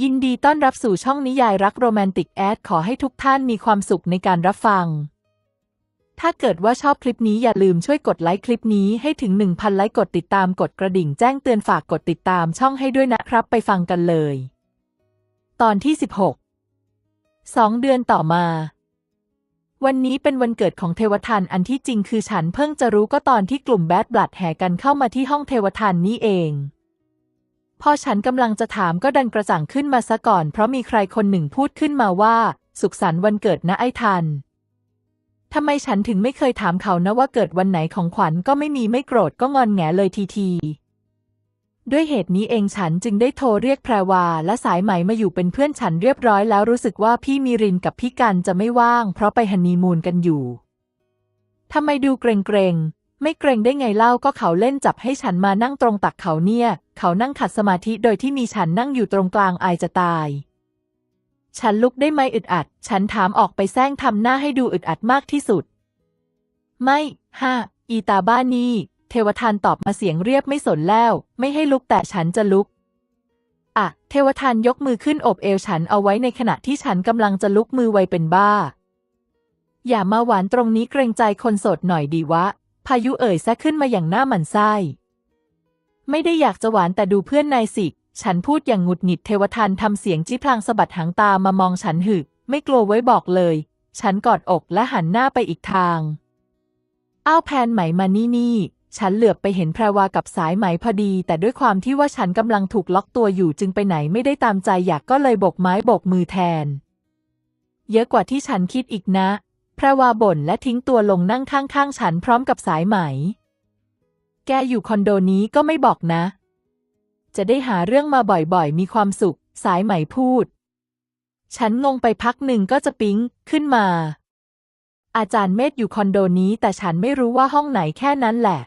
ยินดีต้อนรับสู่ช่องนิยายรักโรแมนติกแอดขอให้ทุกท่านมีความสุขในการรับฟัง ถ้าเกิดว่าชอบคลิปนี้อย่าลืมช่วยกดไลค์คลิปนี้ให้ถึง 1,000 ไลค์กดติดตามกดกระดิ่งแจ้งเตือนฝากกดติดตามช่องให้ด้วยนะครับไปฟังกันเลย ตอนที่ 16สองเดือนต่อมา วันนี้เป็นวันเกิดของเทวทันอันที่จริงคือฉันเพิ่งจะรู้ก็ตอนที่กลุ่มแบดบลัดแห่กันเข้ามาที่ห้องเทวทันนี่เอง พอฉันกำลังจะถามก็ดันกระจ่างขึ้นมาซะก่อน เพราะมีใครคนหนึ่งพูดขึ้นมาว่า สุขสันต์วันเกิดนะไอ้ทันทำไมฉันถึงไม่เคยถามเขานะว่าเกิดวันไหนของขวัญก็ไม่มีไม่โกรธก็งอนแงเลยทีทีด้วยเหตุนี้เองฉันจึงได้โทรเรียกแพรวาและสายไหมมาอยู่เป็นเพื่อนฉันเรียบร้อยแล้วรู้สึกว่าพี่มีรินกับพี่กันจะไม่ว่าง เพราะไปฮันนีมูนกันอยู่ทำไมดูเกรงเกรง ไม่เกรงได้ไงเล่าก็เขาเล่นจับให้ฉันมานั่งตรงตักเขาเนี่ย เขานั่งขัดสมาธิโดยที่มีฉันนั่งอยู่ตรงกลางอายจะตาย ฉันลุกได้ไหมอึดอัด ฉันถามออกไปแซงทำหน้าให้ดูอึดอัดมากที่สุด ไม่ฮะอีตาบ้านี่เทวทันตอบมาเสียงเรียบไม่สนแล้ว ไม่ให้ลุกแต่ฉันจะลุกอะเทวทันยกมือขึ้นอบเอวฉันเอาไว้ในขณะที่ฉันกำลังจะลุกมือไวเป็นบ้า อย่ามาหวานตรงนี้เกรงใจคนโสดหน่อยดีวะ พายุเอ่ยแซะขึ้นมาอย่างหน้าหมันไส้ ไม่ได้อยากจะหวานแต่ดูเพื่อนนายสิ ฉันพูดอย่างหงุดหงิดเทวทันทำเสียงจี้พลางสะบัดหางตามามองฉันหึไม่กลัวไว้บอกเลย ฉันกอดอกและหันหน้าไปอีกทาง อ้าวแพนไหมมานี่นี่ฉันเหลือบไปเห็นแพรวากับสายไหมพอดี แต่ด้วยความที่ว่าฉันกำลังถูกล็อกตัวอยู่จึงไปไหนไม่ได้ตามใจอยากก็เลยบกไม้บกมือแทน เยอะกว่าที่ฉันคิดอีกนะ แพรวาบ่นและทิ้งตัวลงนั่งข้างๆ ฉันพร้อมกับสายไหม แกอยู่คอนโดนี้ก็ไม่บอกนะ จะได้หาเรื่องมาบ่อยๆ มีความสุข สายไหมพูด ฉันงงไปพักหนึ่งก็จะปิ๊งขึ้นมา อาจารย์เมธอยู่คอนโดนี้แต่ฉันไม่รู้ว่าห้องไหนแค่นั้นแหละ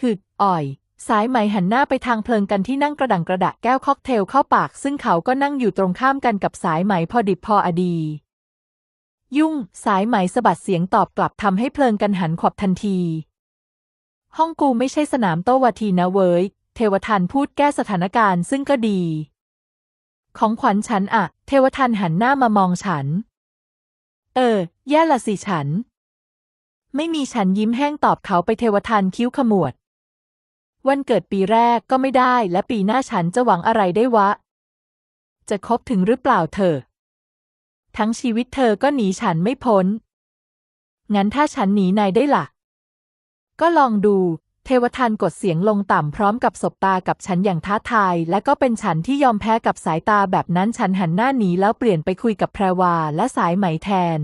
หึดอ่อยสายไหมหันหน้าไปทางเพลิงกันที่นั่งกระดังกระดะแก้วค็อกเทลเข้าปาก ซึ่งเขาก็นั่งอยู่ตรงข้ามกันกับสายไหมพอดิบพออดี ยุ่ง สายไหมสะบัดเสียงตอบกลับทำให้เพลิงกันหันขวับทันที ห้องกูไม่ใช่สนามโต้วาทีนะเว้ย เทวทันพูดแก้สถานการณ์ซึ่งก็ดี ของขวัญฉันอะเทวทันหันหน้ามามองฉัน เออ แย่ละสิฉัน ไม่มีฉันยิ้มแห้งตอบเขาไปเทวทันคิ้วขมวด วันเกิดปีแรกก็ไม่ได้และปีหน้าฉันจะหวังอะไรได้วะ จะคบถึงหรือเปล่าเธอ ทั้งชีวิตเธอก็หนีฉันไม่พ้น งั้นถ้าฉันหนีนายได้ล่ะ ก็ลองดู เทวทันกดเสียงลงต่ำพร้อมกับสบตากับฉันอย่างท้าทาย และก็เป็นฉันที่ยอมแพ้กับสายตาแบบนั้นฉันหันหน้าหนีแล้วเปลี่ยนไปคุยกับแพรวาและสายไหมแทน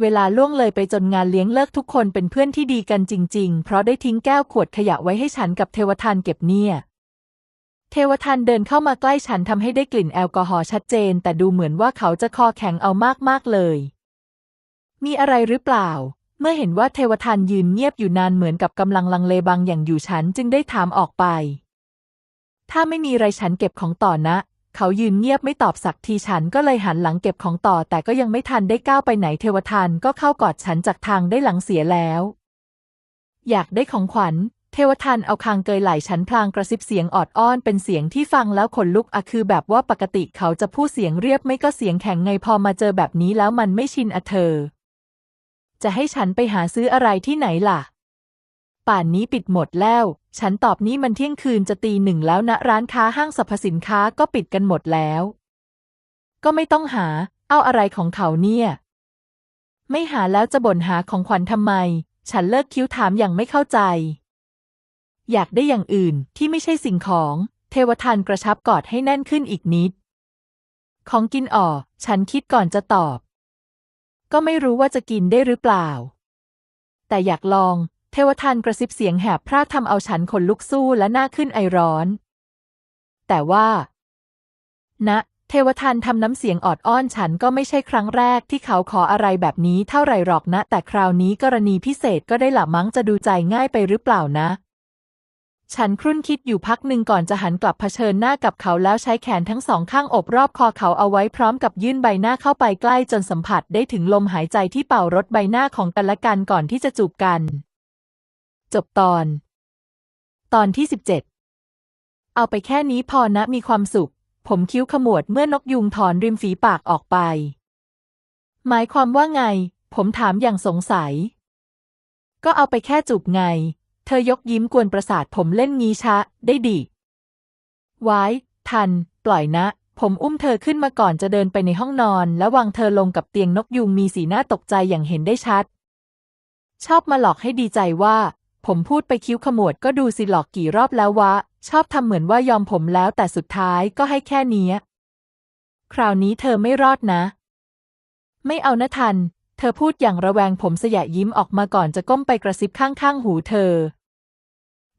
เวลาล่วงเลยไปจนงานเลี้ยงเลิกทุกคนเป็นเพื่อนที่ดีกันจริง ๆ เพราะได้ทิ้งแก้วขวดขยะไว้ให้ฉันกับเทวทันเก็บเนี่ย เทวทันเดินเข้ามาใกล้ฉันทำให้ได้กลิ่นแอลกอฮอล์ชัดเจน แต่ดูเหมือนว่าเขาจะคอแข็งเอามากๆเลย มีอะไรหรือเปล่า เมื่อเห็นว่าเทวทันยืนเงียบอยู่นานเหมือนกับกำลังลังเลบางอย่างอยู่ฉันจึงได้ถามออกไป ถ้าไม่มีไรฉันเก็บของต่อนะ เขายืนเงียบไม่ตอบสักทีฉันก็เลยหันหลังเก็บของต่อ แต่ก็ยังไม่ทันได้ก้าวไปไหนเทวทันก็เข้ากอดฉันจากทางได้หลังเสียแล้ว อยากได้ของขวัญ เทวทันเอาคางเกยไหล่ฉันพลางกระซิบเสียงออดอ้อนเป็นเสียงที่ฟังแล้วขนลุกอะคือแบบว่าปกติเขาจะพูดเสียงเรียบไม่ก็เสียงแข็งไงพอมาเจอแบบนี้แล้วมันไม่ชินอะเธอ จะให้ฉันไปหาซื้ออะไรที่ไหนล่ะ ป่านนี้ปิดหมดแล้ว ฉันตอบนี้มันเที่ยงคืนจะตีหนึ่งแล้วนะร้านค้าห้างสรรพสินค้าก็ปิดกันหมดแล้ว ก็ไม่ต้องหา เอาอะไรของเขาเนี่ย ไม่หาแล้วจะบ่นหาของขวัญทำไม ฉันเลิกคิ้วถามอย่างไม่เข้าใจ อยากได้อย่างอื่นที่ไม่ใช่สิ่งของ เทวทันกระชับกอดให้แน่นขึ้นอีกนิด ของกินอ่อ ฉันคิดก่อนจะตอบ ก็ไม่รู้ว่าจะกินได้หรือเปล่า แต่อยากลอง เทวทันกระซิบเสียงแหบพร่าทำเอาฉันขนลุกสู้และหน้าขึ้นไอร้อน แต่ว่าณนะ เทวทันทำน้ำเสียงออดอ้อนฉันก็ไม่ใช่ครั้งแรกที่เขาขออะไรแบบนี้เท่าไหร่หรอกนะ แต่คราวนี้กรณีพิเศษก็ได้ละมั้งจะดูใจง่ายไปหรือเปล่านะ ฉันครุ่นคิดอยู่พักหนึ่งก่อนจะหันกลับเผชิญหน้ากับเขาแล้วใช้แขนทั้งสองข้างอบรอบคอเขาเอาไว้พร้อมกับยื่นใบหน้าเข้าไปใกล้จนสัมผัสได้ถึงลมหายใจที่เป่ารดใบหน้าของกันและกันก่อนที่จะจูบกัน จบตอน ตอนที่สิบเจ็ดเอาไปแค่นี้พอนะมีความสุข ผมคิ้วขมวดเมื่อนกยุงถอนริมฝีปากออกไป หมายความว่าไง ผมถามอย่างสงสัย ก็เอาไปแค่จูบไง เธอยกยิ้มกวนประสาทผมเล่นงี้ชะ ได้ดิไว้ ทัน ปล่อยนะ ผมอุ้มเธอขึ้นมาก่อนจะเดินไปในห้องนอน และวางเธอลงกับเตียงนกยุงมีสีหน้าตกใจอย่างเห็นได้ชัด ชอบมาหลอกให้ดีใจว่า ผมพูดไปคิ้วขมวดก็ดูสิหลอกกี่รอบแล้ววะ ชอบทำเหมือนว่ายอมผมแล้วแต่สุดท้ายก็ให้แค่นี้ คราวนี้เธอไม่รอดนะ ไม่เอานะทัน เธอพูดอย่างระแวงผมสยะยิ้มออกมาก่อนจะก้มไปกระซิบข้างๆหูเธอ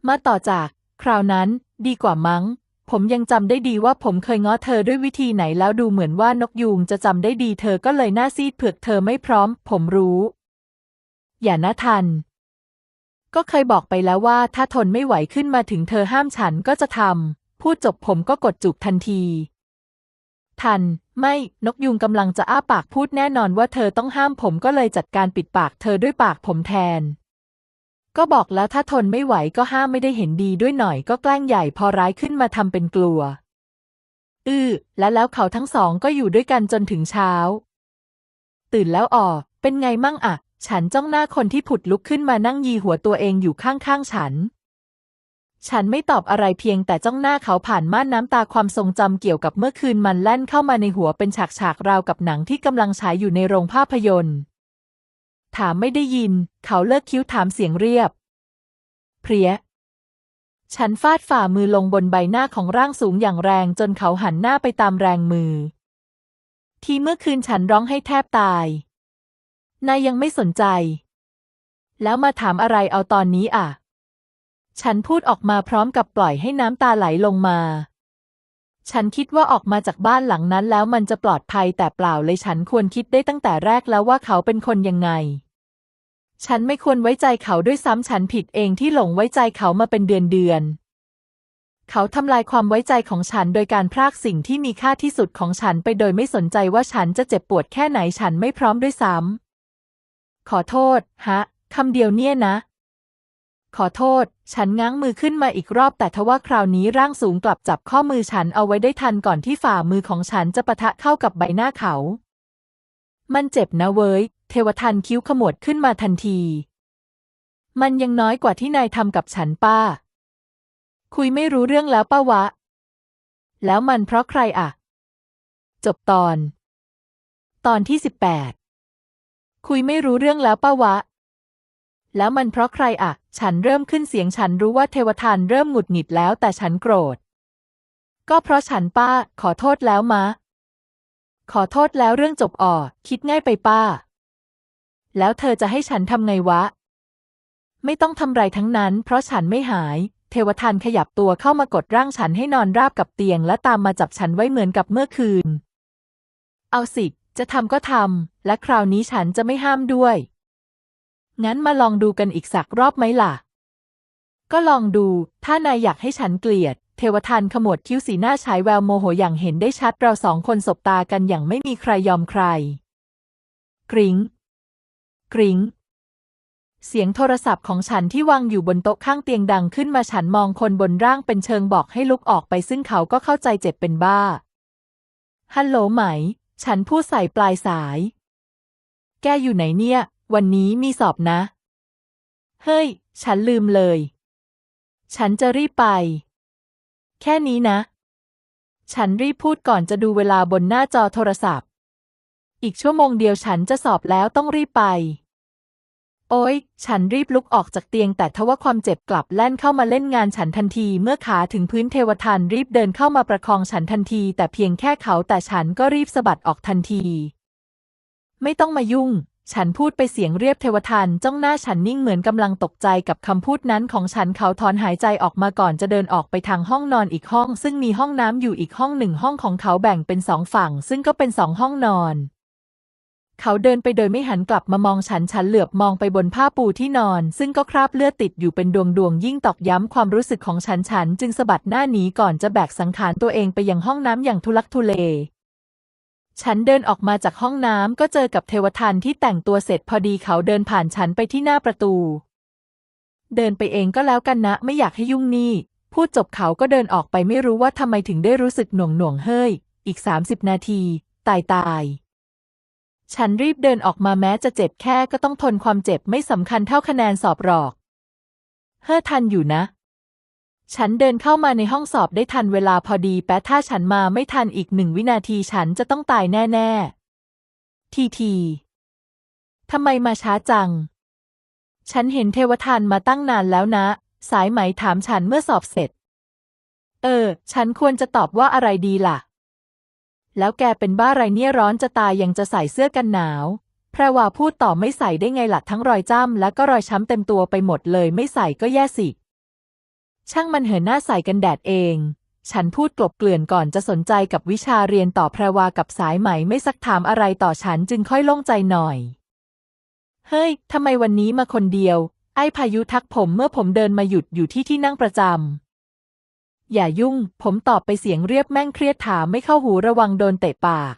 มาต่อจาก คราวนั้น ดีกว่ามั้ง ผมยังจำได้ดีว่าผมเคยง้อเธอด้วยวิธีไหนแล้วดูเหมือนว่านกยูงจะจำได้ดีเธอก็เลยหน้าซีดเผือกเธอไม่พร้อม ผมรู้ อย่านะทัน ก็เคยบอกไปแล้วว่าถ้าทนไม่ไหวขึ้นมาถึงเธอห้ามฉันก็จะทำพูดจบผมก็กดจุบทันที ทัน ไม่ นกยุงกำลังจะอ้าปากพูดแน่นอนว่าเธอต้องห้ามผมก็เลยจัดการปิดปากเธอด้วยปากผมแทน ก็บอกแล้วถ้าทนไม่ไหวก็ห้ามไม่ได้เห็นดีด้วยหน่อยก็แกล้งใหญ่พอร้ายขึ้นมาทำเป็นกลัว อือและแล้วเขาทั้งสองก็อยู่ด้วยกันจนถึงเช้า ตื่นแล้วอ่อ เป็นไงมั่งอะ ฉันจ้องหน้าคนที่ผุดลุกขึ้นมานั่งยีหัวตัวเองอยู่ข้างๆฉัน ฉันไม่ตอบอะไรเพียงแต่จ้องหน้าเขาผ่านม่านน้ำตาความทรงจำเกี่ยวกับเมื่อคืนมันแล่นเข้ามาในหัวเป็นฉากๆราวกับหนังที่กำลังฉายอยู่ในโรงภาพยนตร์ ถามไม่ได้ยิน เขาเลิกคิ้วถามเสียงเรียบ เพรียฉันฟาดฝ่ามือลงบนใบหน้าของร่างสูงอย่างแรงจนเขาหันหน้าไปตามแรงมือ ที่เมื่อคืนฉันร้องให้แทบตาย นายยังไม่สนใจ แล้วมาถามอะไรเอาตอนนี้อะ ฉันพูดออกมาพร้อมกับปล่อยให้น้ำตาไหลลงมา ฉันคิดว่าออกมาจากบ้านหลังนั้นแล้วมันจะปลอดภัยแต่เปล่าเลยฉันควรคิดได้ตั้งแต่แรกแล้วว่าเขาเป็นคนยังไง ฉันไม่ควรไว้ใจเขาด้วยซ้ำฉันผิดเองที่หลงไว้ใจเขามาเป็นเดือนเดือนเขาทำลายความไว้ใจของฉันโดยการพรากสิ่งที่มีค่าที่สุดของฉันไปโดยไม่สนใจว่าฉันจะเจ็บปวดแค่ไหนฉันไม่พร้อมด้วยซ้ำขอโทษ ฮะ คำเดียวเนี่ยนะ ขอโทษ ฉันง้างมือขึ้นมาอีกรอบ แต่ทว่าคราวนี้ร่างสูงกลับจับข้อมือฉันเอาไว้ได้ทันก่อนที่ฝ่ามือของฉันจะปะทะเข้ากับใบหน้าเขา มันเจ็บนะเว้ย เทวทันคิ้วขมวดขึ้นมาทันที มันยังน้อยกว่าที่นายทำกับฉันป้า คุยไม่รู้เรื่องแล้วป้าวะ แล้วมันเพราะใครอะจบตอน ตอนที่สิบแปดคุยไม่รู้เรื่องแล้วป้าวะ แล้วมันเพราะใครอะ ฉันเริ่มขึ้นเสียงฉันรู้ว่าเทวทานเริ่มหงุดหงิดแล้วแต่ฉันโกรธ ก็เพราะฉันป้า ขอโทษแล้วมะ ขอโทษแล้วเรื่องจบอ่อ คิดง่ายไปป้า แล้วเธอจะให้ฉันทำไงวะ ไม่ต้องทำไรทั้งนั้น เพราะฉันไม่หาย เทวทันขยับตัวเข้ามากดร่างฉันให้นอนราบกับเตียง และตามมาจับฉันไว้เหมือนกับเมื่อคืน เอาสิ จะทำก็ทำและคราวนี้ฉันจะไม่ห้ามด้วย งั้นมาลองดูกันอีกสักรอบไหมล่ะ ก็ลองดู ถ้านายอยากให้ฉันเกลียด เทวทันขมวดคิ้วสีหน้าฉายแววโมโหอย่างเห็นได้ชัดเราสองคนสบตากันอย่างไม่มีใครยอมใคร กริง้ง กริง้ง เสียงโทรศัพท์ของฉันที่วางอยู่บนโต๊ะข้างเตียงดังขึ้นมาฉันมองคนบนร่างเป็นเชิงบอกให้ลุกออกไปซึ่งเขาก็เข้าใจเจ็บเป็นบ้า ฮัลโหลไหม ฉันพูดใส่ปลายสาย แกอยู่ไหนเนี่ย วันนี้มีสอบนะ เฮ้ย ฉันลืมเลย ฉันจะรีบไป แค่นี้นะ ฉันรีบพูดก่อนจะดูเวลาบนหน้าจอโทรศัพท์ อีกชั่วโมงเดียวฉันจะสอบแล้วต้องรีบไป โอ๊ย ฉันรีบลุกออกจากเตียงแต่ทว่าความเจ็บกลับแล่นเข้ามาเล่นงานฉันทันทีเมื่อขาถึงพื้นเทวทันรีบเดินเข้ามาประคองฉันทันที แต่เพียงแค่เขาแต่ฉันก็รีบสะบัดออกทันที ไม่ต้องมายุ่ง ฉันพูดไปเสียงเรียบเทวทันจ้องหน้าฉันนิ่งเหมือนกำลังตกใจกับคำพูดนั้นของฉันเขาถอนหายใจออกมาก่อนจะเดินออกไปทางห้องนอนอีกห้อง ซึ่งมีห้องน้ำอยู่อีกห้องหนึ่งห้องของเขาแบ่งเป็นสองฝั่ง ซึ่งก็เป็นสองห้องนอน เขาเดินไปโดยไม่หันกลับมามองฉันฉันเหลือบมองไปบนผ้าปูที่นอน ซึ่งก็คราบเลือดติดอยู่เป็นดวงดวงยิ่งตอกย้ำความรู้สึกของฉันฉันจึงสะบัดหน้าหนีก่อนจะแบกสังขารตัวเองไปยังห้องน้ำอย่างทุลักทุเล ฉันเดินออกมาจากห้องน้ำก็เจอกับเทวทันที่แต่งตัวเสร็จพอดีเขาเดินผ่านฉันไปที่หน้าประตู เดินไปเองก็แล้วกันนะ ไม่อยากให้ยุ่งนี่ พูดจบเขาก็เดินออกไปไม่รู้ว่าทำไมถึงได้รู้สึกหน่วงหน่วงเฮ้ย อีกสามสิบนาที ตายตาย ฉันรีบเดินออกมาแม้จะเจ็บแค่ก็ต้องทนความเจ็บไม่สำคัญเท่าคะแนนสอบหรอก เฮ้อทันอยู่นะ ฉันเดินเข้ามาในห้องสอบได้ทันเวลาพอดีแปะถ้าฉันมาไม่ทันอีกหนึ่งวินาทีฉันจะต้องตายแน่ ๆ ทีทีทำไมมาช้าจัง ฉันเห็นเทวทานมาตั้งนานแล้วนะ สายไหมถามฉันเมื่อสอบเสร็จ เออ ฉันควรจะตอบว่าอะไรดีล่ะ แล้วแกเป็นบ้าไรเนี่ยร้อนจะตายยังจะใส่เสื้อกันหนาว แพรว่าพูดต่อไม่ใส่ได้ไงล่ะทั้งรอยจ้ำและก็รอยช้ำเต็มตัวไปหมดเลยไม่ใส่ก็แย่สิ ช่างมันเหินหน้าใส่กันแดดเอง ฉันพูดกลบเกลื่อนก่อนจะสนใจกับวิชาเรียนต่อแพรวากับสายไหมไม่ซักถามอะไรต่อฉันจึงค่อยโล่งใจหน่อย เฮ้ย ทำไมวันนี้มาคนเดียว ไอ้พายุทักผมเมื่อผมเดินมาหยุดอยู่ที่ที่นั่งประจำ อย่ายุ่ง ผมตอบไปเสียงเรียบแม่งเครียดถามไม่เข้าหูระวังโดนเตะปาก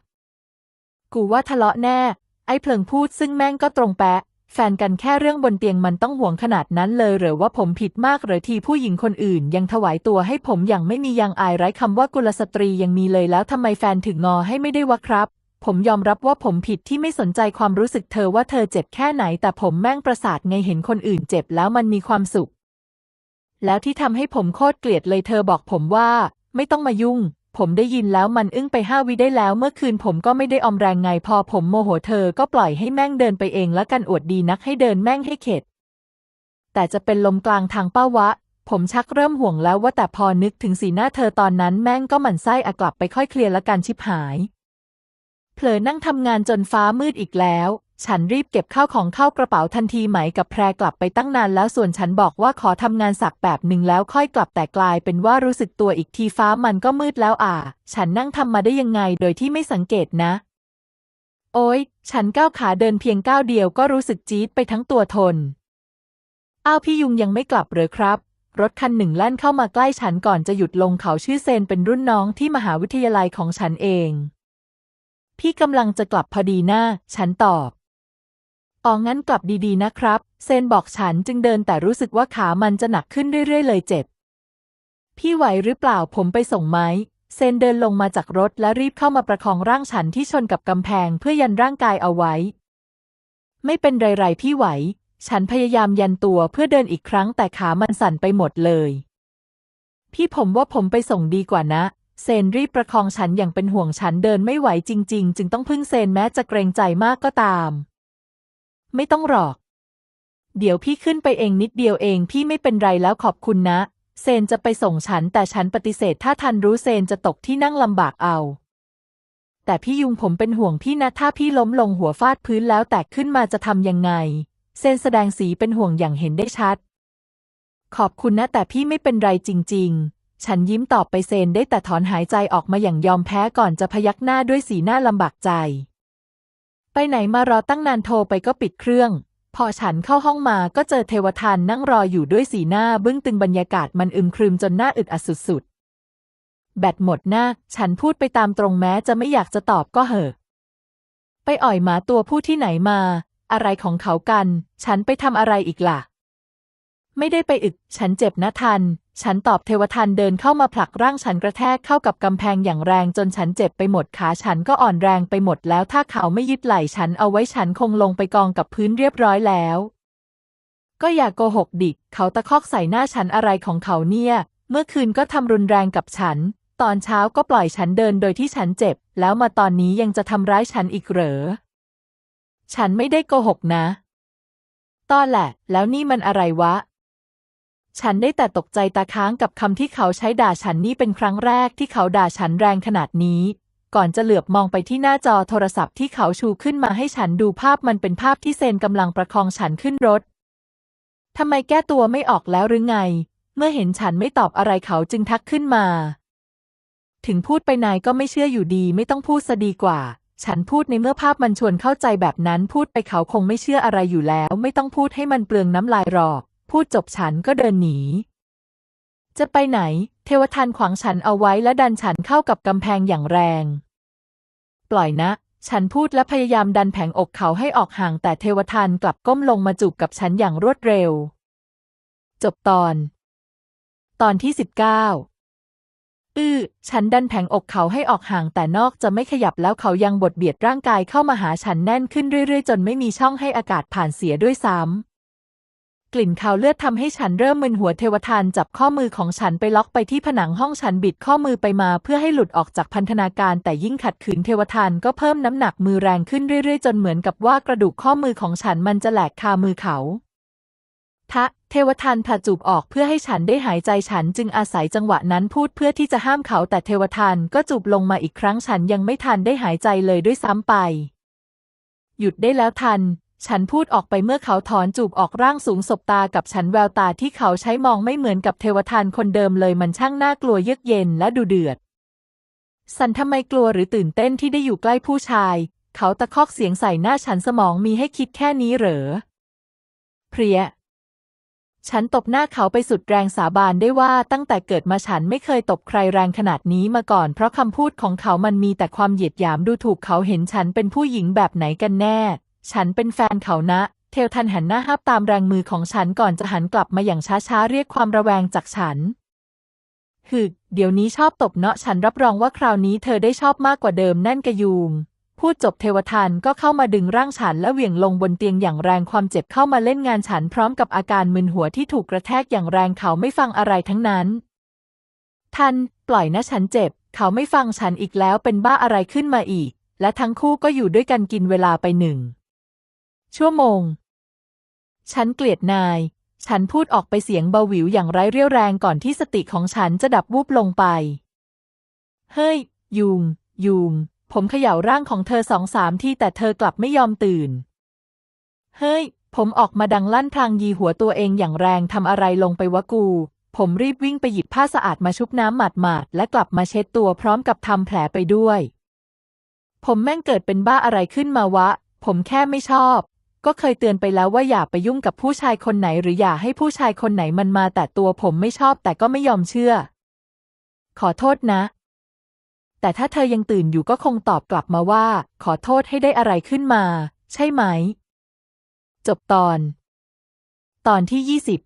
กูว่าทะเลาะแน่ ไอ้เพลิงพูดซึ่งแม่งก็ตรงแปะ แฟนกันแค่เรื่องบนเตียงมันต้องห่วงขนาดนั้นเลยหรือว่าผมผิดมากหรือทีผู้หญิงคนอื่น ยังถวายตัวให้ผมอย่างไม่มียังอายไร้คำว่ากุลสตรียังมีเลยแล้วทำไมแฟนถึงงอให้ไม่ได้วะครับ ผมยอมรับว่าผมผิดที่ไม่สนใจความรู้สึกเธอว่าเธอเจ็บแค่ไหน แต่ผมแม่งประสาทไงเห็นคนอื่นเจ็บแล้วมันมีความสุข แล้วที่ทำให้ผมโคตรเกลียดเลยเธอบอกผมว่า ไม่ต้องมายุ่ง ผมได้ยินแล้วมันอึ้งไปห้าวิได้แล้ว เมื่อคืนผมก็ไม่ได้ออมแรงไงพอผมโมโหเธอก็ปล่อยให้แม่งเดินไปเองและกันอวดดีนักให้เดินแม่งให้เข็ด แต่จะเป็นลมกลางทางเป้าวะ ผมชักเริ่มห่วงแล้วว่าแต่พอนึกถึงสีหน้าเธอตอนนั้นแม่งก็หมั่นไส้อะกลับไปค่อยเคลียร์ละกันชิบหาย เผลอนั่งทำงานจนฟ้ามืดอีกแล้ว ฉันรีบเก็บข้าวของเข้ากระเป๋าทันทีไหมกับแพรกลับไปตั้งนานแล้วส่วนฉันบอกว่าขอทำงานสักแบบหนึ่งแล้วค่อยกลับแต่กลายเป็นว่ารู้สึกตัวอีกทีฟ้ามันก็มืดแล้วอะฉันนั่งทำมาได้ยังไงโดยที่ไม่สังเกตนะ โอ้ยฉันก้าวขาเดินเพียงก้าวเดียวก็รู้สึกจี๊ดไปทั้งตัวทน อ้าวพี่ยุงยังไม่กลับเหรอครับ รถคันหนึ่งแล่นเข้ามาใกล้ฉันก่อนจะหยุดลงเขาชื่อเซนเป็นรุ่นน้องที่มหาวิทยาลัยของฉันเอง พี่กำลังจะกลับพอดีหนะฉันตอบ อ๋องั้นกลับดีๆนะครับ เซนบอกฉันจึงเดินแต่รู้สึกว่าขามันจะหนักขึ้นเรื่อยๆ เลยเจ็บ พี่ไหวหรือเปล่าผมไปส่งไหมเซนเดินลงมาจากรถและรีบเข้ามาประคองร่างฉันที่ชนกับกำแพงเพื่อยันร่างกายเอาไว้ ไม่เป็นไรๆพี่ไหว ฉันพยายามยันตัวเพื่อเดินอีกครั้งแต่ขามันสั่นไปหมดเลย พี่ผมว่าผมไปส่งดีกว่านะ เซนรีบประคองฉันอย่างเป็นห่วงฉันเดินไม่ไหวจริง ๆ จึงต้องพึ่งเซนแม้จะเกรงใจมากก็ตาม ไม่ต้องหรอก เดี๋ยวพี่ขึ้นไปเองนิดเดียวเอง พี่ไม่เป็นไรแล้วขอบคุณนะ เซนจะไปส่งฉันแต่ฉันปฏิเสธถ้าทันรู้เซนจะตกที่นั่งลำบากเอา แต่พี่ยุงผมเป็นห่วงพี่นะ ถ้าพี่ล้มลงหัวฟาดพื้นแล้วแตกขึ้นมาจะทำยังไง เซนแสดงสีเป็นห่วงอย่างเห็นได้ชัด ขอบคุณนะ แต่พี่ไม่เป็นไรจริง ๆฉันยิ้มตอบไปเซนได้แต่ถอนหายใจออกมาอย่างยอมแพ้ก่อนจะพยักหน้าด้วยสีหน้าลำบากใจ ไปไหนมารอตั้งนานโทรไปก็ปิดเครื่อง พอฉันเข้าห้องมาก็เจอเทวทานนั่งรออยู่ด้วยสีหน้าบึ้งตึงบรรยากาศมันอึมครึมจนหน้าอึดอัดสุดๆ แบตหมดหน้า ฉันพูดไปตามตรงแม้จะไม่อยากจะตอบก็เหอะ ไปอ่อยหมาตัวผู้ที่ไหนมา อะไรของเขากัน ฉันไปทำอะไรอีกล่ะ ไม่ได้ไปอึกฉันเจ็บนะทัน ฉันตอบเทวทันเดินเข้ามาผลักร่างฉันกระแทกเข้ากับกำแพงอย่างแรงจนฉันเจ็บไปหมดขาฉันก็อ่อนแรงไปหมดแล้วถ้าเขาไม่ยึดไหล่ฉันเอาไว้ฉันคงลงไปกองกับพื้นเรียบร้อยแล้ว ก็อย่าโกหกดิเขาตะคอกใส่หน้าฉันอะไรของเขาเนี่ย เมื่อคืนก็ทำรุนแรงกับฉัน ตอนเช้าก็ปล่อยฉันเดินโดยที่ฉันเจ็บ แล้วมาตอนนี้ยังจะทำร้ายฉันอีกเหรอ ฉันไม่ได้โกหกนะตอนแหละ แล้วนี่มันอะไรวะ ฉันได้แต่ตกใจตาค้างกับคำที่เขาใช้ด่าฉันนี่เป็นครั้งแรกที่เขาด่าฉันแรงขนาดนี้ ก่อนจะเหลือบมองไปที่หน้าจอโทรศัพท์ที่เขาชูขึ้นมาให้ฉันดูภาพมันเป็นภาพที่เซนกำลังประคองฉันขึ้นรถทำไมแก้ตัวไม่ออกแล้วหรือไง เมื่อเห็นฉันไม่ตอบอะไรเขาจึงทักขึ้นมา ถึงพูดไปนายก็ไม่เชื่ออยู่ดีไม่ต้องพูดซะดีกว่า ฉันพูดในเมื่อภาพมันชวนเข้าใจแบบนั้นพูดไปเขาคงไม่เชื่ออะไรอยู่แล้ว ไม่ต้องพูดให้มันเปลืองน้ำลายหรอก พูดจบฉันก็เดินหนี จะไปไหน เทวทันขวางฉันเอาไว้และดันฉันเข้ากับกำแพงอย่างแรง ปล่อยนะ ฉันพูดและพยายามดันแผงอกเขาให้ออกห่างแต่เทวทันกลับก้มลงมาจูบกับฉันอย่างรวดเร็ว จบตอน ตอนที่สิบเก้าอื้อ ฉันดันแผงอกเขาให้ออกห่างแต่นอกจะไม่ขยับแล้วเขายังบดเบียดร่างกายเข้ามาหาฉันแน่นขึ้นเรื่อยๆ จนไม่มีช่องให้อากาศผ่านเสียด้วยซ้ำ กลิ่นคาวเลือดทำให้ฉันเริ่มมึนหัวเทวทานจับข้อมือของฉันไปล็อกไปที่ผนังห้องฉันบิดข้อมือไปมาเพื่อให้หลุดออกจากพันธนาการ แต่ยิ่งขัดขืนเทวทานก็เพิ่มน้ำหนักมือแรงขึ้นเรื่อยๆ จนเหมือนกับว่ากระดูกข้อมือของฉันมันจะแหลกคามือเขาทะเทวทันผลัดจูบออกเพื่อให้ฉันได้หายใจฉันจึงอาศัยจังหวะนั้นพูดเพื่อที่จะห้ามเขาแต่เทวทันก็จูบลงมาอีกครั้งฉันยังไม่ทันได้หายใจเลยด้วยซ้ำไป หยุดได้แล้วทัน ฉันพูดออกไปเมื่อเขาถอนจูบออกร่างสูงสบตากับฉันแววตาที่เขาใช้มองไม่เหมือนกับเทวทันคนเดิมเลยมันช่างน่ากลัวเยือกเย็นและดูเดือด สันทำไมกลัวหรือตื่นเต้นที่ได้อยู่ใกล้ผู้ชาย เขาตะคอกเสียงใส่หน้าฉันสมองมีให้คิดแค่นี้เหรอ เพรีย ฉันตบหน้าเขาไปสุดแรงสาบานได้ว่าตั้งแต่เกิดมาฉันไม่เคยตบใครแรงขนาดนี้มาก่อน เพราะคำพูดของเขามันมีแต่ความเหยียดหยามดูถูกเขาเห็นฉันเป็นผู้หญิงแบบไหนกันแน่ ฉันเป็นแฟนเขานะ เทวทันหันหน้าห้าบตามแรงมือของฉันก่อนจะหันกลับมาอย่างช้าๆ เรียกความระแวงจากฉันฮึเดี๋ยวนี้ชอบตบเนาะฉันรับรองว่าคราวนี้เธอได้ชอบมากกว่าเดิมนั่นกระยูงพูดจบเทวทันก็เข้ามาดึงร่างฉันและเหวี่ยงลงบนเตียงอย่างแรงความเจ็บเข้ามาเล่นงานฉันพร้อมกับอาการมึนหัวที่ถูกกระแทกอย่างแรงเขาไม่ฟังอะไรทั้งนั้น ทัน ปล่อยนะฉันเจ็บ เขาไม่ฟังฉันอีกแล้วเป็นบ้าอะไรขึ้นมาอีก และทั้งคู่ก็อยู่ด้วยกันกินเวลาไปหนึ่ง ชั่วโมง ฉันเกลียดนาย ฉันพูดออกไปเสียงเบาหวิวอย่างไร้เรี่ยวแรงก่อนที่สติของฉันจะดับวูบลงไป เฮ้ย ยุง ยุง ผมเขย่าร่างของเธอสองสามที่แต่เธอกลับไม่ยอมตื่น เฮ้ย ผมออกมาดังลั่นพลางยีหัวตัวเองอย่างแรงทำอะไรลงไปวะกู ผมรีบวิ่งไปหยิบผ้าสะอาดมาชุบน้ำหมาดๆและกลับมาเช็ดตัวพร้อมกับทำแผลไปด้วยผมแม่งเกิดเป็นบ้าอะไรขึ้นมาวะ ผมแค่ไม่ชอบ ก็เคยเตือนไปแล้วว่าอย่าไปยุ่งกับผู้ชายคนไหนหรืออย่าให้ผู้ชายคนไหนมันมาแต่ตัวผมไม่ชอบแต่ก็ไม่ยอมเชื่อ ขอโทษนะ แต่ถ้าเธอยังตื่นอยู่ก็คงตอบกลับมาว่า ขอโทษให้ได้อะไรขึ้นมา ใช่ไหม จบตอน ตอนที่ยี่สิบ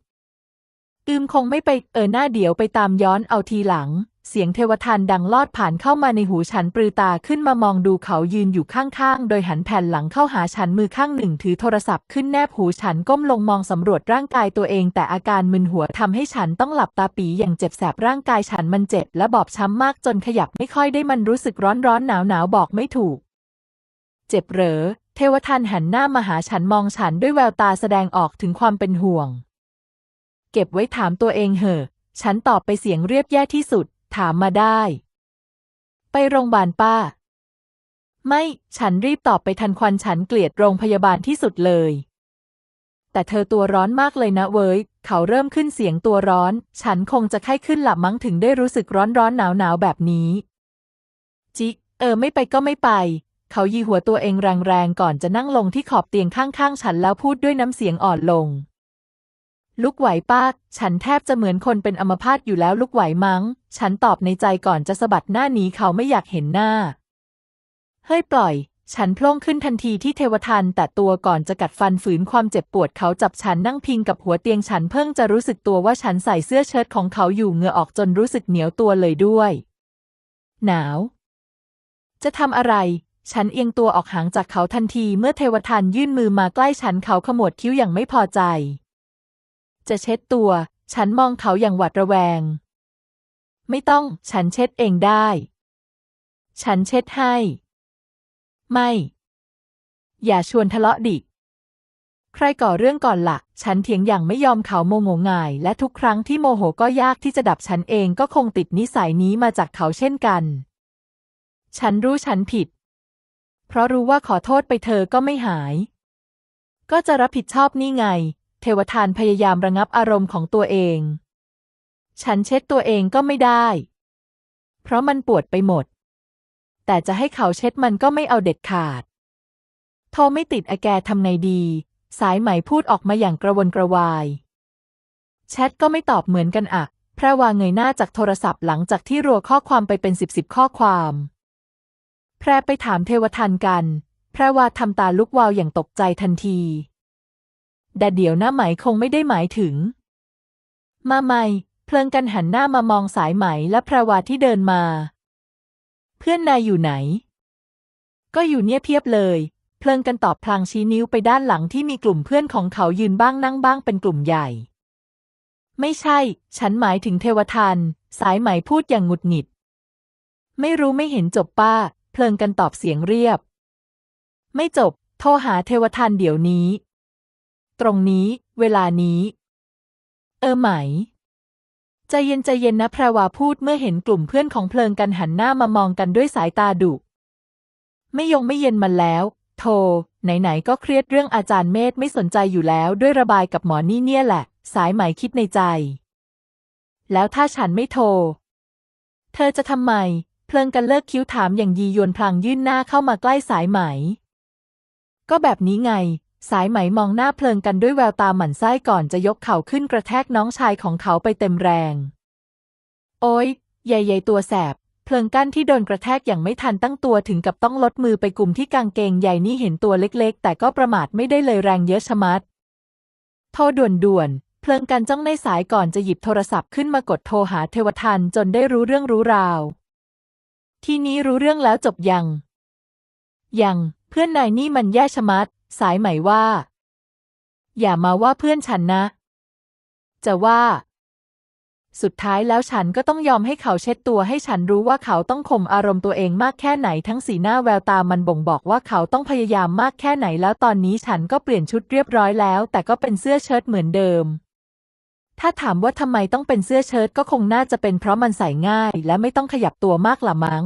อืมคงไม่ไปเออหน้าเดี๋ยวไปตามย้อนเอาทีหลัง เสียงเทวทันดังลอดผ่านเข้ามาในหูฉันปลือตาขึ้นมามองดูเขายืนอยู่ข้างๆ โดยหันแผ่นหลังเข้าหาฉันมือข้างหนึ่งถือโทรศัพท์ขึ้นแนบหูฉันก้มลงมองสำรวจร่างกายตัวเอง แต่อาการมึนหัวทำให้ฉันต้องหลับตาปีอย่างเจ็บแสบร่างกายฉันมันเจ็บและบอบช้ำมากจนขยับไม่ค่อยได้มันรู้สึกร้อนร้อนหนาวหนาวบอกไม่ถูก เจ็บเหรอ เทวทันหันหน้ามาหาฉันมองฉันด้วยแววตาแสดงออกถึงความเป็นห่วง เก็บไว้ถามตัวเองเหอะ ฉันตอบไปเสียงเรียบแย่ที่สุด ถามมาได้ ไปโรงพยาบาลป้า ไม่ ฉันรีบตอบไปทันควันฉันเกลียดโรงพยาบาลที่สุดเลย แต่เธอตัวร้อนมากเลยนะเว้ย เขาเริ่มขึ้นเสียงตัวร้อน ฉันคงจะไข้ขึ้นหลับมั้งถึงได้รู้สึกร้อนร้อนหนาวหนาวแบบนี้ จิ เออไม่ไปก็ไม่ไป เขายีหัวตัวเองแรงๆก่อนจะนั่งลงที่ขอบเตียงข้างๆ ฉันแล้วพูดด้วยน้ำเสียงอ่อนลง ลุกไหวป้า ฉันแทบจะเหมือนคนเป็นอัมพาตอยู่แล้วลุกไหวมั้ง ฉันตอบในใจก่อนจะสะบัดหน้าหนีเขาไม่อยากเห็นหน้า เฮ้ยปล่อย ฉันโพล่งขึ้นทันทีที่เทวทันแต่ตัวก่อนจะกัดฟันฝืนความเจ็บปวดเขาจับฉันนั่งพิงกับหัวเตียงฉันเพิ่งจะรู้สึกตัวว่าฉันใส่เสื้อเชิ้ตของเขาอยู่เหงื่อออกจนรู้สึกเหนียวตัวเลยด้วย หนาว จะทำอะไรฉันเอียงตัวออกห่างจากเขาทันทีเมื่อเทวทันยื่นมือมาใกล้ฉันเขาขมวดคิ้วอย่างไม่พอใจ จะเช็ดตัว ฉันมองเขาอย่างหวาดระแวง ไม่ต้อง ฉันเช็ดเองได้ ฉันเช็ดให้ ไม่ อย่าชวนทะเลาะดิ ใครก่อเรื่องก่อนละ่ะ ฉันเถียงอย่างไม่ยอมเขาโมโหง่าย และทุกครั้งที่โมโหก็ยากที่จะดับฉันเองก็คงติดนิสัยนี้มาจากเขาเช่นกัน ฉันรู้ฉันผิด เพราะรู้ว่าขอโทษไปเธอก็ไม่หาย ก็จะรับผิดชอบนี่ไง เทวทานพยายามระงับอารมณ์ของตัวเอง ฉันเช็ดตัวเองก็ไม่ได้ เพราะมันปวดไปหมด แต่จะให้เขาเช็ดมันก็ไม่เอาเด็ดขาด โทรไม่ติดอแกทำไงดี สายไหมพูดออกมาอย่างกระวนกระวาย แชทก็ไม่ตอบเหมือนกันอะแพรวาเงยหน้าจากโทรศัพท์หลังจากที่รัวข้อความไปเป็นสิบสิบข้อความ แพรไปถามเทวทันกัน แพรวาทำตาลุกวาวอย่างตกใจทันที แต่เดี๋ยวหน้าไหมคงไม่ได้หมายถึง มาไม่ เพลิงกันหันหน้ามามองสายไหมและพรวาที่เดินมา เพื่อนนายอยู่ไหน ก็อยู่เนี่ยเพียบเลย เพลิงกันตอบพลางชี้นิ้วไปด้านหลังที่มีกลุ่มเพื่อนของเขายืนบ้างนั่งบ้างเป็นกลุ่มใหญ่ ไม่ใช่ ฉันหมายถึงเทวทันสายไหมพูดอย่างหงุดหงิด ไม่รู้ไม่เห็นจบป้า เพลิงกันตอบเสียงเรียบ ไม่จบ โทรหาเทวทันเดี๋ยวนี้ ตรงนี้ เวลานี้ เออไหม ใจเย็นใจเย็นนะแพรวาพูดเมื่อเห็นกลุ่มเพื่อนของเพลิงกันหันหน้ามามองกันด้วยสายตาดุ ไม่ยงไม่เย็นมันแล้ว โทรไหนๆก็เครียดเรื่องอาจารย์เมธไม่สนใจอยู่แล้วด้วยระบายกับหมอนี่เนี่ยแหละ สายไหมคิดในใจ แล้วถ้าฉันไม่โทร เธอจะทำไม เพลิงกันเลิกคิ้วถามอย่างยียวนพลางยื่นหน้าเข้ามาใกล้สายไหม ก็แบบนี้ไง สายไหมมองหน้าเพลิงกันด้วยแววตาหมั่นไส้ก่อนจะยกเข่าขึ้นกระแทกน้องชายของเขาไปเต็มแรง โอ๊ยใหญ่ๆตัวแสบ เพลิงกั้นที่โดนกระแทกอย่างไม่ทันตั้งตัวถึงกับต้องลดมือไปกลุ่มที่กางเกงใหญ่นี่เห็นตัวเล็กๆ แต่ก็ประมาทไม่ได้เลยแรงเยอะชะมัด โทรด่วนๆ เพลิงกันจ้องในสายก่อนจะหยิบโทรศัพท์ขึ้นมากดโทรหาเทวทันจนได้รู้เรื่องรู้ราว ทีนี้รู้เรื่องแล้วจบยัง ยัง เพื่อนนายนี่มันแย่ชะมัด สายไหมว่า อย่ามาว่าเพื่อนฉันนะ จะว่า สุดท้ายแล้วฉันก็ต้องยอมให้เขาเช็ดตัวให้ฉันรู้ว่าเขาต้องข่มอารมณ์ตัวเองมากแค่ไหนทั้งสีหน้าแววตามันบ่งบอกว่าเขาต้องพยายามมากแค่ไหนแล้วตอนนี้ฉันก็เปลี่ยนชุดเรียบร้อยแล้ว แต่ก็เป็นเสื้อเชิ้ตเหมือนเดิมถ้าถามว่าทำไมต้องเป็นเสื้อเชิ้ตก็คงน่าจะเป็นเพราะมันใส่ง่าย และไม่ต้องขยับตัวมากละมั้ง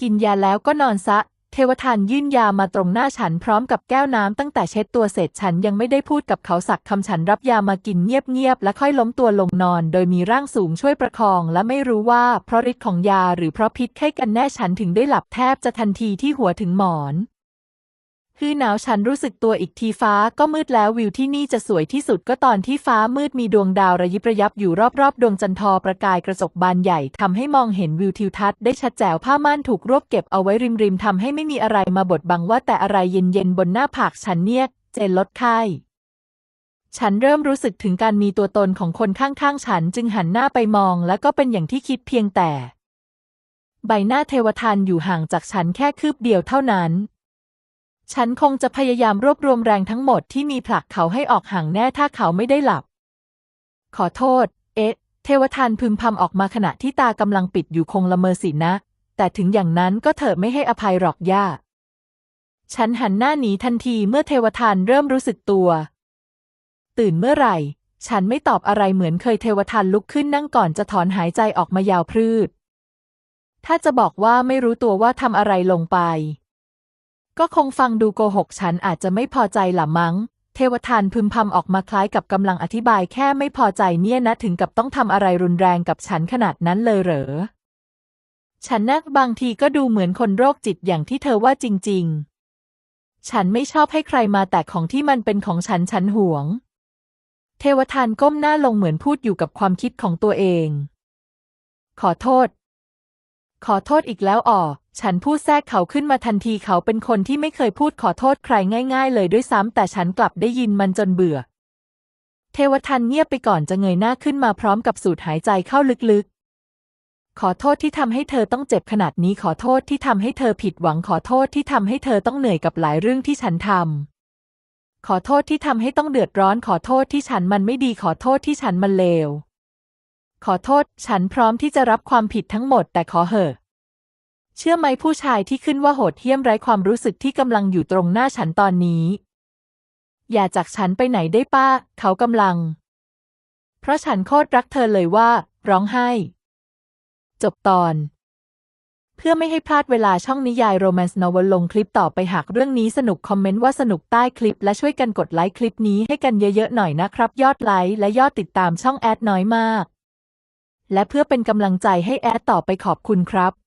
กินยาแล้วก็นอนซะ เทวทานยื่นยามาตรงหน้าฉันพร้อมกับแก้วน้ำตั้งแต่เช็ดตัวเสร็จฉันยังไม่ได้พูดกับเขาสักคำฉันรับยามากินเงียบๆและค่อยล้มตัวลงนอน โดยมีร่างสูงช่วยประคอง และไม่รู้ว่าเพราะฤทธิ์ของยาหรือเพราะพิษไข้กันแน่ฉันถึงได้หลับแทบจะทันทีที่หัวถึงหมอน คือหนาวฉันรู้สึกตัวอีกทีฟ้าก็มืดแล้ววิวที่นี่จะสวยที่สุดก็ตอนที่ฟ้ามืดมีดวงดาวระยิบระยับอยู่รอบๆ ดวงจันทร์ประกายกระจกบานใหญ่ทำให้มองเห็นวิวทิวทัศน์ได้ชัดแจ๋วผ้าม่านถูกรวบเก็บเอาไว้ริมๆทำให้ไม่มีอะไรมาบดบังว่าแต่อะไรเย็นๆบนหน้าผากฉันเนี่ยเจนลดไข้ฉันเริ่มรู้สึกถึงการมีตัวตนของคนข้างๆ ฉันจึงหันหน้าไปมองแล้วก็เป็นอย่างที่คิดเพียงแต่ ใบหน้าเทวทันอยู่ห่างจากฉันแค่คืบเดียวเท่านั้น ฉันคงจะพยายามรวบรวมแรงทั้งหมดที่มีผลักเขาให้ออกห่างแน่ถ้าเขาไม่ได้หลับ ขอโทษ เอ๊ะ เทวทันพึมพำออกมาขณะที่ตากำลังปิดอยู่คงละเมอสินะ แต่ถึงอย่างนั้นก็เถอะไม่ให้อภัยหรอกย่า ฉันหันหน้าหนีทันทีเมื่อเทวทันเริ่มรู้สึกตัว ตื่นเมื่อไหร่ ฉันไม่ตอบอะไรเหมือนเคยเทวทันลุกขึ้นนั่งก่อนจะถอนหายใจออกมายาวพืดถ้าจะบอกว่าไม่รู้ตัวว่าทำอะไรลงไป ก็คงฟังดูโกหกฉันอาจจะไม่พอใจหละมั้ง เทวทันพึมพำออกมาคล้ายกับกำลังอธิบายแค่ไม่พอใจเนี่ยนะถึงกับต้องทำอะไรรุนแรงกับฉันขนาดนั้นเลยเหรอ ฉันนักบางทีก็ดูเหมือนคนโรคจิตอย่างที่เธอว่าจริง ๆ ฉันไม่ชอบให้ใครมาแตะของที่มันเป็นของฉันฉันหวง เทวทันก้มหน้าลงเหมือนพูดอยู่กับความคิดของตัวเอง ขอโทษ ขอโทษอีกแล้วอ่อ ฉันพูดแทรกเขาขึ้นมาทันทีเขาเป็นคนที่ไม่เคยพูดขอโทษใครง่าย ๆ เลยด้วยซ้ำแต่ฉันกลับได้ยินมันจนเบื่อ เทวทันเงียบไปก่อนจะเงยหน้าขึ้นมาพร้อมกับสูดหายใจเข้าลึกๆ ขอโทษที่ทำให้เธอต้องเจ็บขนาดนี้ขอโทษที่ทำให้เธอผิดหวังขอโทษที่ทำให้เธอต้องเหนื่อยกับหลายเรื่องที่ฉันทำขอโทษที่ทำให้ต้องเดือดร้อนขอโทษที่ฉันมันไม่ดีขอโทษที่ฉันมันเลว ขอโทษ ฉันพร้อมที่จะรับความผิดทั้งหมดแต่ขอเหอะ เชื่อไหมผู้ชายที่ขึ้นว่าโหดเหี้ยมไร้ความรู้สึกที่กำลังอยู่ตรงหน้าฉันตอนนี้ อย่าจากฉันไปไหนได้ป้า เขากำลัง เพราะฉันโคตรรักเธอเลยว่า ร้องไห้ จบตอน เพื่อไม่ให้พลาดเวลาช่องนิยายโรแมนต์นวลลงคลิปต่อไปหากเรื่องนี้สนุกคอมเมนต์ว่าสนุกใต้คลิป และช่วยกันกดไลค์คลิปนี้ให้กันเยอะๆหน่อยนะครับ ยอดไลค์และยอดติดตามช่องแอดน้อยมาก และเพื่อเป็นกำลังใจให้แอดต่อไปขอบคุณครับ